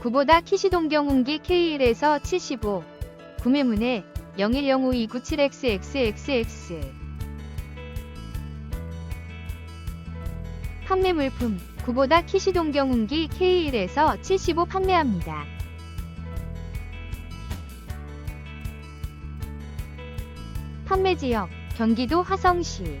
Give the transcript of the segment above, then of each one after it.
구보다 키시 동경운기 K1에서 75 구매문의 01052997XXXX 판매 물품 구보다 키시 동경운기 K1에서 75 판매합니다. 판매 지역 경기도 화성시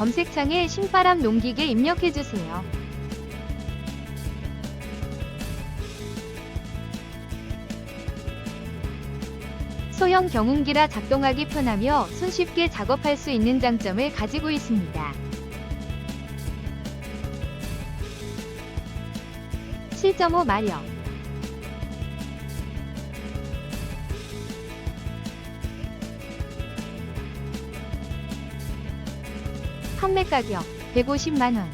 검색창에 신바람 농기계 입력해주세요. 소형 경운기라 작동하기 편하며 손쉽게 작업할 수 있는 장점을 가지고 있습니다. (7.5) 마력 판매 가격 150만원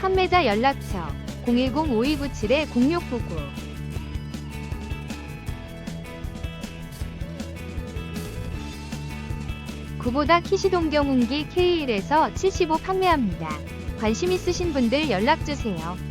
판매자 연락처 010-5297-0699 구보다 키시동경 운기 K1에서 75 판매합니다. 관심 있으신 분들 연락주세요.